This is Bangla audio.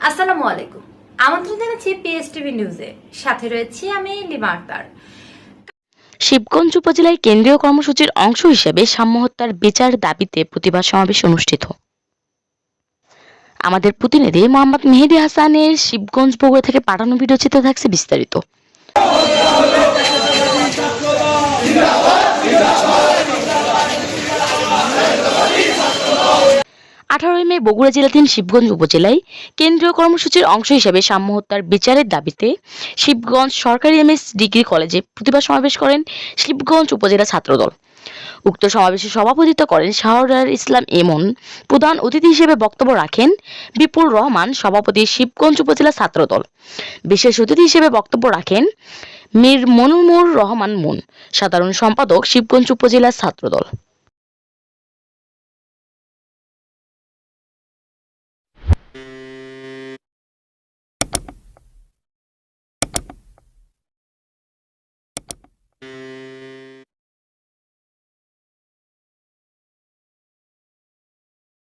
আসসালামু আলাইকুম। আমন্ত্রণ জানাচ্ছি নিউজে। সাথে রয়েছি আমি লিমা আক্তার। শিবগঞ্জ উপজেলায় কেন্দ্রীয় কর্মসূচির অংশ হিসেবে সাম্য হত্যার বিচার দাবিতে প্রতিবাদ সমাবেশ অনুষ্ঠিত। আমাদের প্রতিনিধি মোহাম্মদ মেহেদি হাসানের শিবগঞ্জ বগুড়া থেকে পাঠানো ভিডিও চিত্র থাকছে বিস্তারিত। আঠারোই মে বগুড়া জেলাধীন শিবগঞ্জ উপজেলায় কেন্দ্রীয় কর্মসূচির অংশ হিসেবে সাম্য হত্যার বিচারের দাবিতে শিবগঞ্জ সরকারি এমএস ডিগ্রি কলেজে প্রতিবাদ সমাবেশ করেন শিবগঞ্জ উপজেলা ছাত্রদল। উক্ত সমাবেশে সভাপতিত্ব করেন শাহরার ইসলাম এমন প্রধান অতিথি হিসেবে বক্তব্য রাখেন বিপুল রহমান, সভাপতি শিবগঞ্জ উপজেলা ছাত্রদল। বিশেষ অতিথি হিসেবে বক্তব্য রাখেন মীর মনুমুর রহমান মুন, সাধারণ সম্পাদক শিবগঞ্জ উপজেলা ছাত্রদল।